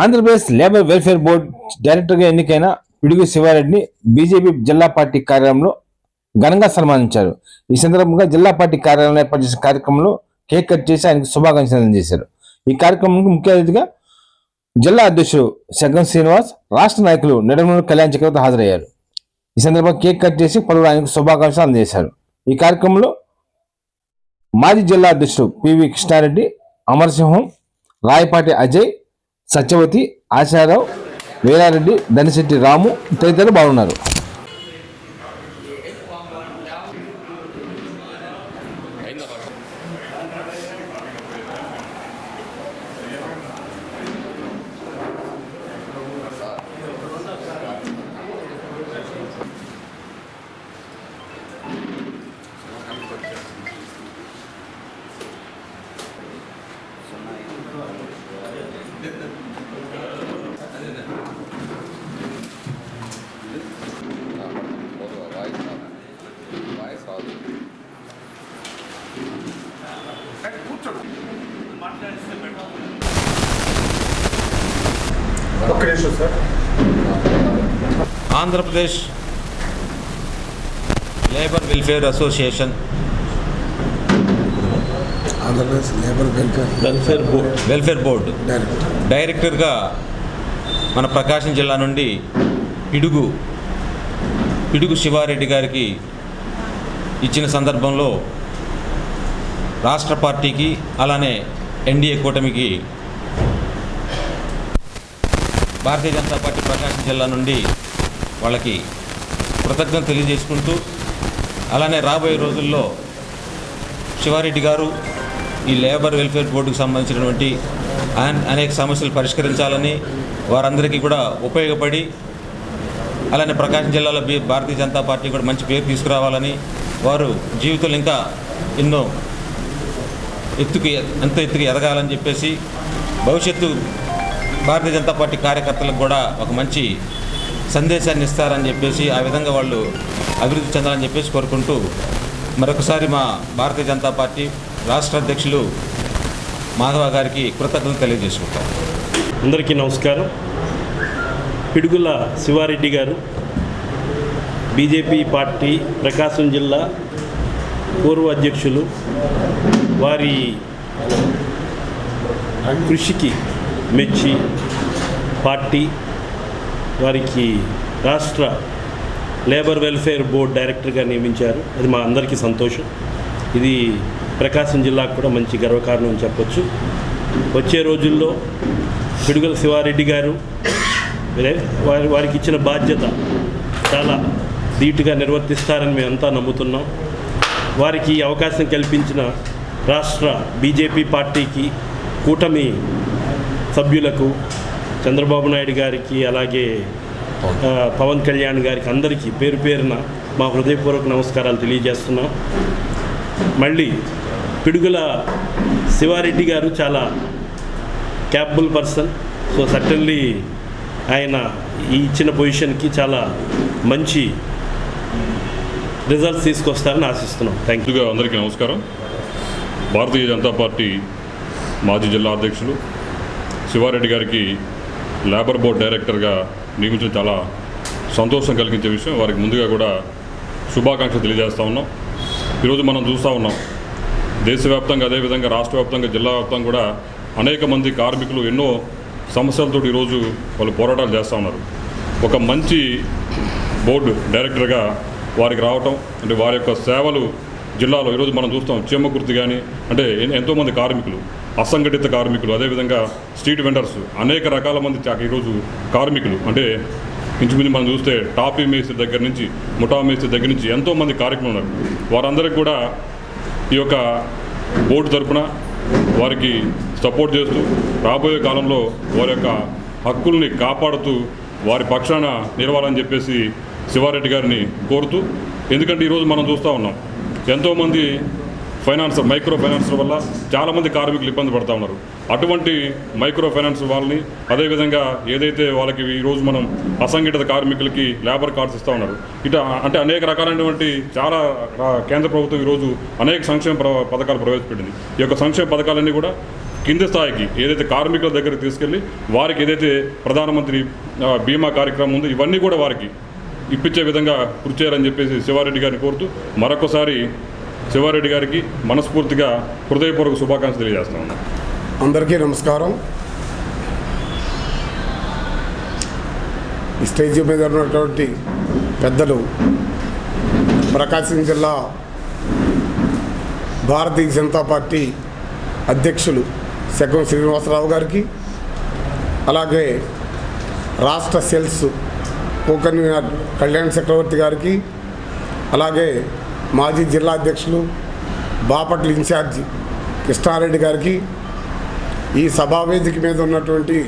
Andhra Pradesh labour welfare board డైరెక్టర్గా ఎన్నికైన పిడుగు శివారెడ్డిని బీజేపీ జిల్లా పార్టీ కార్యాలయంలో ఘనంగా సన్మానించారు. ఈ సందర్భంగా జిల్లా పార్టీ కార్యాలయంలో ఏర్పాటు చేసిన కార్యక్రమంలో కేక్ కట్ చేసి ఆయనకు శుభాకాంక్షలు అందజేశారు. ఈ కార్యక్రమానికి ముఖ్య అతిథిగా జిల్లా అధ్యక్షుడు శగం శ్రీనివాస్ రాష్ట్ర నాయకులు నిడమూరు కళ్యాణ్ చక్రవర్తి హాజరయ్యారు. ఈ సందర్భంగా కేక్ కట్ చేసి పలువురు ఆయనకు శుభాకాంక్షలు అందజేశారు. ఈ కార్యక్రమంలో మాజీ జిల్లా అధ్యక్షుడు పివి కృష్ణారెడ్డి అమర్సింహం రాయపాటి అజయ్ సత్యవతి ఆశారావు వీరారెడ్డి దనిశెట్టి రాము తదితరులు బాగున్నారు. Voice Andhra Pradesh labour welfare association. Andhra Pradesh labour welfare welfare board. Welfare board. Director డైరెక్టర్గా మన ప్రకాశం జిల్లా నుండి పిడుగు పిడుగు శివారెడ్డి గారికి ఇచ్చిన సందర్భంలో రాష్ట్ర పార్టీకి అలానే ఎన్డీఏ కూటమికి భారతీయ జనతా పార్టీ ప్రకాశం జిల్లా నుండి వాళ్ళకి కృతజ్ఞత తెలియజేసుకుంటూ అలానే రాబోయే రోజుల్లో శివారెడ్డి గారు ఈ లేబర్ వెల్ఫేర్ బోర్డుకు సంబంధించినటువంటి అనేక సమస్యలు పరిష్కరించాలని వారందరికీ కూడా ఉపయోగపడి అలానే ప్రకాశం జిల్లాలో భారతీయ జనతా పార్టీ కూడా మంచి పేరు తీసుకురావాలని వారు జీవితంలో ఇంకా ఎన్నో ఎత్తుకు ఎంత ఎత్తుకు ఎదగాలని చెప్పేసి భవిష్యత్తు భారతీయ జనతా పార్టీ కార్యకర్తలకు కూడా ఒక మంచి సందేశాన్ని ఇస్తారని చెప్పేసి ఆ విధంగా వాళ్ళు అభివృద్ధి చెందాలని చెప్పేసి కోరుకుంటూ మరొకసారి మా భారతీయ జనతా పార్టీ రాష్ట్ర అధ్యక్షులు మాధవ గారికి కృతజ్ఞతలు తెలియజేసుకుంటారు అందరికీ నమస్కారం. పిడుగుల శివారెడ్డి గారు బీజేపీ పార్టీ ప్రకాశం జిల్లా పూర్వ అధ్యక్షులు వారి కృషికి మెచ్చి పార్టీ వారికి రాష్ట్ర లేబర్ వెల్ఫేర్ బోర్డ్ డైరెక్టర్గా నియమించారు. అది మా అందరికీ సంతోషం. ఇది ప్రకాశం జిల్లాకు కూడా మంచి గర్వకారణం అని చెప్పొచ్చు. వచ్చే రోజుల్లో పిడుగల శివారెడ్డి గారు వారి వారికి ఇచ్చిన బాధ్యత చాలా ధీటుగా నిర్వర్తిస్తారని మేమంతా నమ్ముతున్నాం. వారికి అవకాశం కల్పించిన రాష్ట్ర బీజేపీ పార్టీకి కూటమి సభ్యులకు చంద్రబాబు నాయుడు గారికి అలాగే పవన్ కళ్యాణ్ గారికి అందరికీ పేరు పేరున మా హృదయపూర్వక నమస్కారాలు తెలియజేస్తున్నాం. మళ్ళీ పిడుగుల శివారెడ్డి గారు చాలా క్యాపబుల్ పర్సన్ సో సర్టన్లీ ఆయన ఈ ఇచ్చిన పొజిషన్కి చాలా మంచి రిజల్ట్స్ తీసుకొస్తారని ఆశిస్తున్నాం. థ్యాంక్ యూ అందరికీ నమస్కారం. భారతీయ జనతా పార్టీ మాజీ జిల్లా అధ్యక్షులు శివారెడ్డి గారికి లేబర్ బోర్డ్ డైరెక్టర్గా నియమించడం చాలా సంతోషం కలిగించే విషయం. వారికి ముందుగా కూడా శుభాకాంక్షలు తెలియజేస్తూ ఉన్నాం. ఈరోజు మనం చూస్తూ ఉన్నాం. దేశవ్యాప్తంగా అదేవిధంగా రాష్ట్ర వ్యాప్తంగా జిల్లా వ్యాప్తంగా కూడా అనేక మంది కార్మికులు ఎన్నో సమస్యలతో ఈరోజు వాళ్ళు పోరాటాలు చేస్తూ ఉన్నారు. ఒక మంచి బోర్డు డైరెక్టర్గా వారికి రావటం అంటే వారి యొక్క సేవలు జిల్లాలో ఈరోజు మనం చూస్తాం. చీమకుర్తి కానీ అంటే ఎంతోమంది కార్మికులు అసంఘటిత కార్మికులు అదేవిధంగా స్ట్రీట్ వెండర్స్ అనేక రకాల మంది ఈరోజు కార్మికులు. అంటే ఇంచుమించు మనం చూస్తే టాపీ మేస్త్రి దగ్గర నుంచి ముఠా మేస్త్రి దగ్గర నుంచి ఎంతోమంది కార్మికులు ఉన్నారు. వారందరికీ కూడా ఈ యొక్క బోర్డు తరపున వారికి సపోర్ట్ చేస్తూ రాబోయే కాలంలో వారి యొక్క హక్కుల్ని కాపాడుతూ వారి పక్షాన నిలవాలని చెప్పేసి శివారెడ్డి గారిని కోరుతూ ఎందుకంటే ఈరోజు మనం చూస్తూ ఉన్నాం. ఎంతోమంది ఫైనాన్స్ మైక్రో ఫైనాన్స్ వల్ల చాలామంది కార్మికులు ఇబ్బంది పడతా ఉన్నారు. అటువంటి మైక్రో ఫైనాన్స్ వాళ్ళని అదేవిధంగా ఏదైతే వాళ్ళకి ఈరోజు మనం అసంఘటిత కార్మికులకి లేబర్ కార్డ్స్ ఇస్తూ ఉన్నారు. ఇట అంటే అనేక రకాలైనటువంటి చాలా కేంద్ర ప్రభుత్వం ఈరోజు అనేక సంక్షేమ ప్ర- పథకాలు ప్రవేశపెట్టింది. ఈ యొక్క సంక్షేమ పథకాలన్నీ కూడా కింది స్థాయికి ఏదైతే కార్మికుల దగ్గరికి తీసుకెళ్ళి వారికి ఏదైతే ప్రధానమంత్రి బీమా కార్యక్రమం ఉందో ఇవన్నీ కూడా వారికి ఇప్పించే విధంగా కృషి చేయాలని చెప్పేసి శివారెడ్డి గారిని కోరుతూ మరొకసారి శివారెడ్డి గారికి మనస్ఫూర్తిగా హృదయపూర్వక శుభాకాంక్షలు తెలియజేస్తా ఉన్నాం. అందరికీ నమస్కారం. ఈ స్టేజ్ మీద ఉన్నటువంటి పెద్దలు ప్రకాశం జిల్లా భారతీయ జనతా పార్టీ అధ్యక్షులు శకం శ్రీనివాసరావు గారికి అలాగే రాష్ట్ర cells co convener Kalyan Chakravarthi గారికి అలాగే మాజీ జిల్లా అధ్యక్షులు బాపట్ల ఇన్ఛార్జి కృష్ణారెడ్డి గారికి ఈ సభా వేదిక మీద ఉన్నటువంటి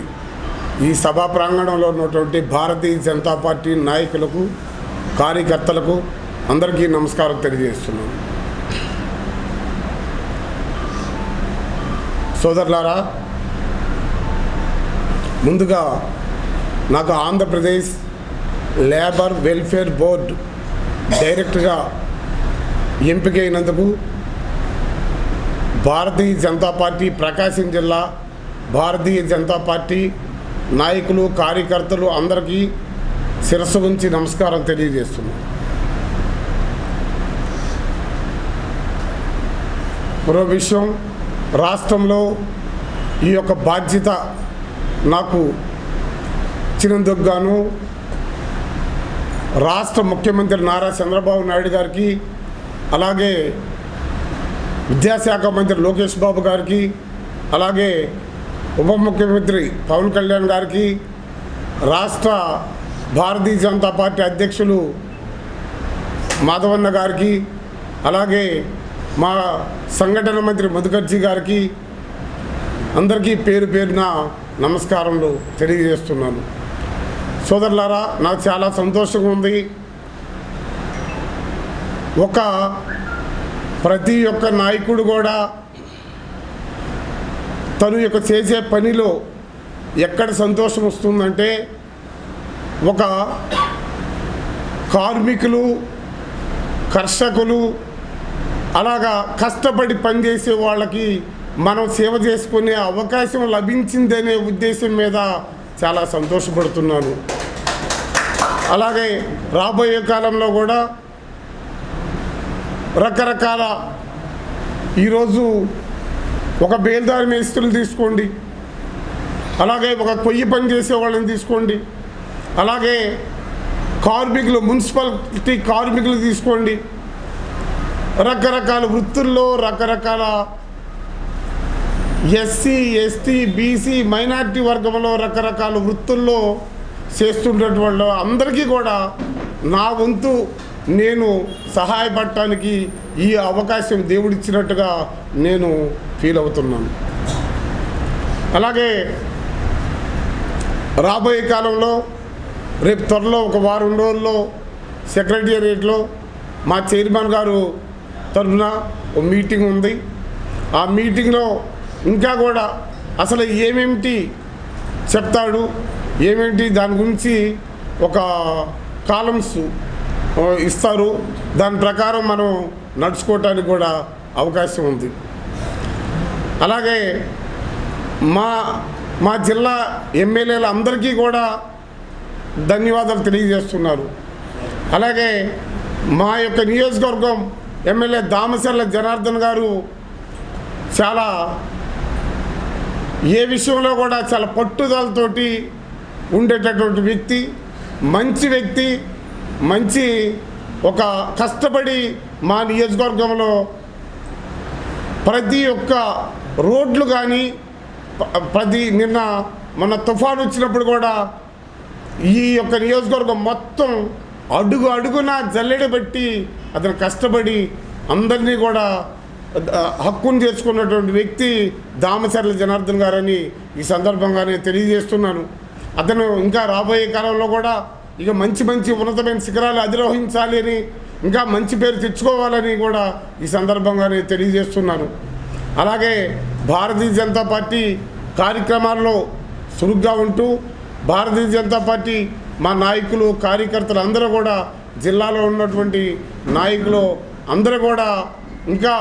ఈ సభా ప్రాంగణంలో ఉన్నటువంటి భారతీయ జనతా పార్టీ నాయకులకు కార్యకర్తలకు అందరికీ నమస్కారం తెలియజేస్తున్నాను. సోదరులారా ముందుగా నాకు ఆంధ్రప్రదేశ్ లేబర్ వెల్ఫేర్ బోర్డు ఎంపికైనందుకు భారతీయ జనతా పార్టీ ప్రకాశం జిల్లా భారతీయ జనతా పార్టీ నాయకులు కార్యకర్తలు అందరికీ శిరస్సు ఉంచి నమస్కారం తెలియజేస్తున్నాను మరో విషయం రాష్ట్రంలో ఈ యొక్క బాధ్యత నాకు ఇచ్చినందుకు గాను రాష్ట్ర ముఖ్యమంత్రి నారా చంద్రబాబు నాయుడు గారికి అలాగే విద్యాశాఖ మంత్రి లోకేష్ బాబు గారికి అలాగే ఉప ముఖ్యమంత్రి పవన్ కళ్యాణ్ గారికి రాష్ట్ర భారతీయ జనతా పార్టీ అధ్యక్షులు మాధవన్న గారికి అలాగే మా సంఘటన మంత్రి మధుకర్జీ గారికి అందరికీ పేరు పేరున నమస్కారములు తెలియజేస్తున్నాను. సోదరులారా నాకు చాలా సంతోషంగా ఉంది. ఒక ప్రతి ఒక్క నాయకుడు కూడా తను యొక్క చేసే పనిలో ఎక్కడ సంతోషం వస్తుందంటే ఒక కార్మికులు కర్షకులు అలాగా కష్టపడి పనిచేసే వాళ్ళకి మనం సేవ చేసుకునే అవకాశం లభించిందనే ఉద్దేశం మీద చాలా సంతోషపడుతున్నాను. అలాగే రాబోయే కాలంలో కూడా రకరకాల ఈరోజు ఒక బేల్దారి మేస్త్రులు తీసుకోండి. అలాగే ఒక కొయ్యి పని చేసే వాళ్ళని తీసుకోండి. అలాగే కార్మికులు మున్సిపాలిటీ కార్మికులు తీసుకోండి. రకరకాల వృత్తుల్లో రకరకాల ఎస్సీ ఎస్టీ బీసీ మైనార్టీ వర్గంలో రకరకాల వృత్తుల్లో చేస్తుండేటువంటి వాళ్ళు అందరికీ కూడా నా వంతు నేను సహాయపడటానికి ఈ అవకాశం దేవుడిచ్చినట్టుగా నేను ఫీల్ అవుతున్నాను. అలాగే రాబోయే కాలంలో రేపు త్వరలో ఒక వారం రోజుల్లో సెక్రటేరియట్లో మా చైర్మన్ గారు తరఫున ఒక మీటింగ్ ఉంది. ఆ మీటింగ్లో ఇంకా కూడా అసలు ఏమేమిటి చెప్తాడు ఏమేమిటి దాని గురించి ఒక కాలమ్స్ ఇస్తారు. దాని ప్రకారం మనం నడుచుకోవటానికి కూడా అవకాశం ఉంది. అలాగే మా మా జిల్లా ఎమ్మెల్యేలు అందరికీ కూడా ధన్యవాదాలు తెలియజేస్తున్నారు. అలాగే మా యొక్క నియోజకవర్గం ఎమ్మెల్యే దామసర్ల జనార్దన్ గారు చాలా ఏ విషయంలో కూడా చాలా పట్టుదలతోటి ఉండేటటువంటి వ్యక్తి మంచి వ్యక్తి మంచి ఒక కష్టపడి మా నియోజకవర్గంలో ప్రతి ఒక్క రోడ్లు కానీ ప్రతి నిన్న మన తుఫాను వచ్చినప్పుడు కూడా ఈ యొక్క నియోజకవర్గం మొత్తం అడుగు అడుగున జల్లెడ పెట్టి అతను కష్టపడి అందరినీ కూడా హక్కును చేసుకున్నటువంటి వ్యక్తి దామచర్ల జనార్దన్ గారని ఈ సందర్భంగా నేను తెలియజేస్తున్నాను. అతను ఇంకా రాబోయే కాలంలో కూడా ఇక మంచి మంచి ఉన్నతమైన శిఖరాలు అధిరోహించాలి అని ఇంకా మంచి పేరు తెచ్చుకోవాలని కూడా ఈ సందర్భంగా నేను తెలియజేస్తున్నాను. అలాగే భారతీయ జనతా పార్టీ కార్యక్రమాల్లో చురుగ్గా ఉంటూ భారతీయ జనతా పార్టీ మా నాయకులు కార్యకర్తలు అందరూ కూడా జిల్లాలో ఉన్నటువంటి నాయకులు అందరూ కూడా ఇంకా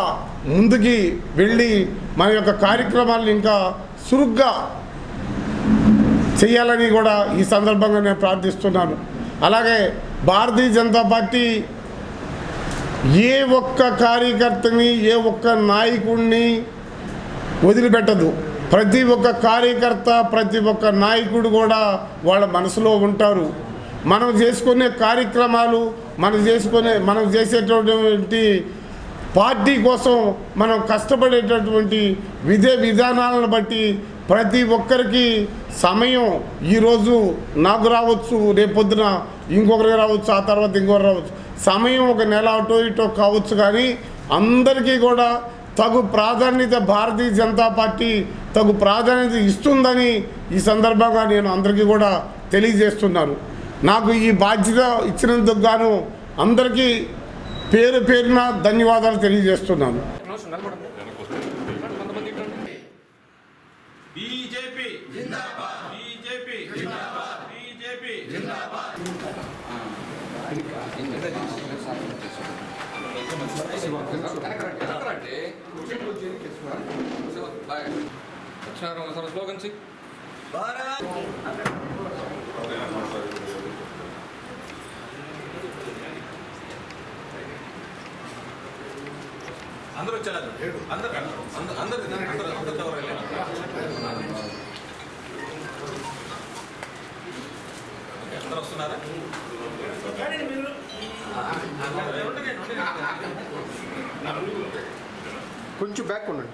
ముందుకి వెళ్ళి మన యొక్క కార్యక్రమాలను ఇంకా చురుగ్గా చేయాలని కూడా ఈ సందర్భంగా నేను ప్రార్థిస్తున్నాను. అలాగే భారతీయ జనతా పార్టీ ఏ ఒక్క కార్యకర్తని ఏ ఒక్క నాయకుడిని వదిలిపెట్టదు. ప్రతి ఒక్క కార్యకర్త ప్రతి ఒక్క నాయకుడు కూడా వాళ్ళ మనసులో ఉంటారు. మనం చేసుకునే కార్యక్రమాలు మనం చేసుకునే మనం చేసేటటువంటి పార్టీ కోసం మనం కష్టపడేటటువంటి విధే విధానాలను బట్టి ప్రతి ఒక్కరికి సమయం ఈరోజు నాకు రావచ్చు రేపొద్దున ఇంకొకరికి రావచ్చు ఆ తర్వాత ఇంకొకరు రావచ్చు. సమయం ఒక నెల అటో ఇటో కావచ్చు కానీ అందరికీ కూడా తగు ప్రాధాన్యత భారతీయ జనతా పార్టీ తగు ప్రాధాన్యత ఇస్తుందని ఈ సందర్భంగా నేను అందరికీ కూడా తెలియజేస్తున్నాను. నాకు ఈ బాధ్యత ఇచ్చినందుకు గాను అందరికీ పేరు పేరున ధన్యవాదాలు తెలియజేస్తున్నాను బీజేపీ జిందాబాద్ బీజేపీ జిందాబాద్ బీజేపీ వచ్చినారు స్లోగన్స్ అందరూ వచ్చారు? అందరు? అందరు అందరు అందరితో అందరు వస్తున్నారా? కొంచెం బ్యాక్ ఉండండి.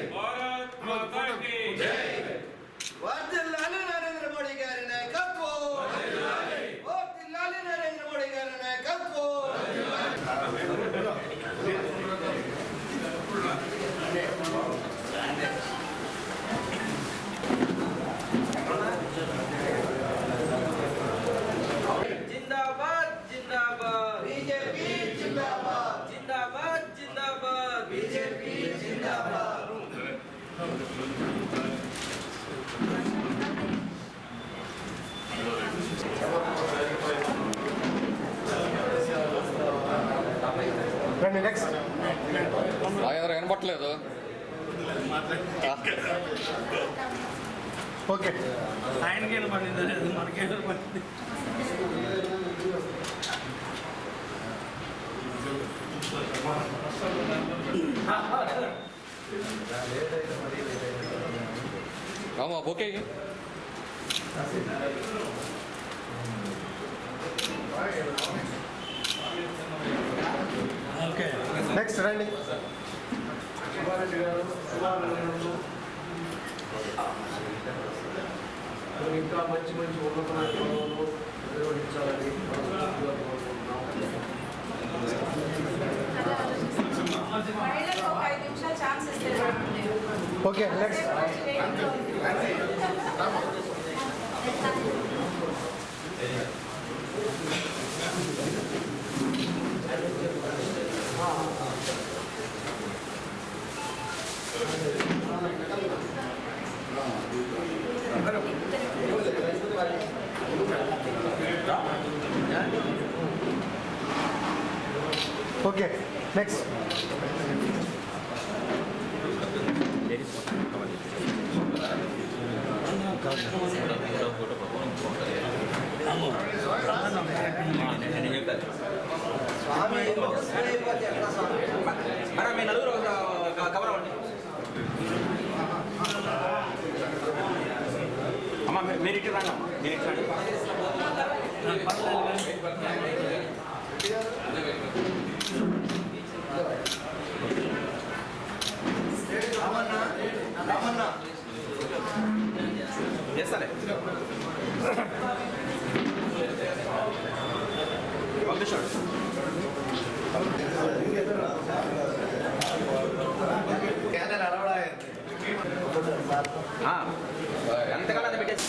రండి నెక్స్ట్ రాజేంద్ర వినపట్లేదు ఓకే ఆయనకి పడింది మనకి పడింది రామా ఓకే ఓకే నెక్స్ట్ రండి ఇంకా మంచి మంచి ఉన్నత నిర్వహించాలని ఓకే నెక్స్ట్ ఐదు నిమిషాలు ఓకే నెక్స్ట్ మీ నలుగురు కవర్ అవ్వండి అమ్మ మీరు ఇటు రాండి అమ్మ. మీరు ఇటు రండి. చేస్తాలే. పంపిస్తాడు ఎంతకాలం పెట్టేసి?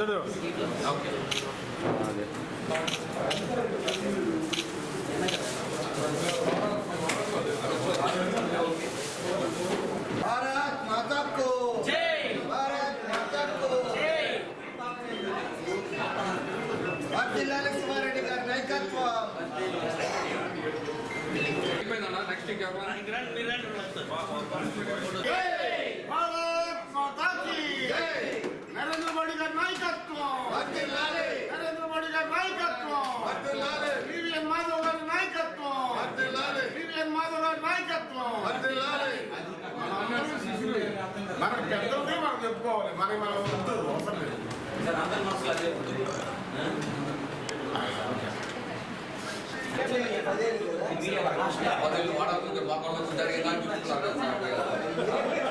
అన్నా అదుడు భారత్ మాతాకు జై భారత్ మాతాకు జై వర్ధిల్లాలి శివారెడ్డి గారి నాయకత్వం అయిపోయిందన్నా నెక్స్ట్ ఇంకెవరు భారత్ మాతాకి నరేంద్ర మోడీ గారి నాయకత్వం. నరేంద్ర మోడీ గారి నాయకత్వం. వివిఎన్ మాధవ్ గారి నాయకత్వం. వివిఎన్ మాధవ్ గారి నాయకత్వం. మన పెద్దలదే మనం చెప్పుకోవాలి. మన మన వద్దు అవసరం లేదు. పదేళ్ళు వాడాలి మాకు జరిగిందని చూస్తున్నారు?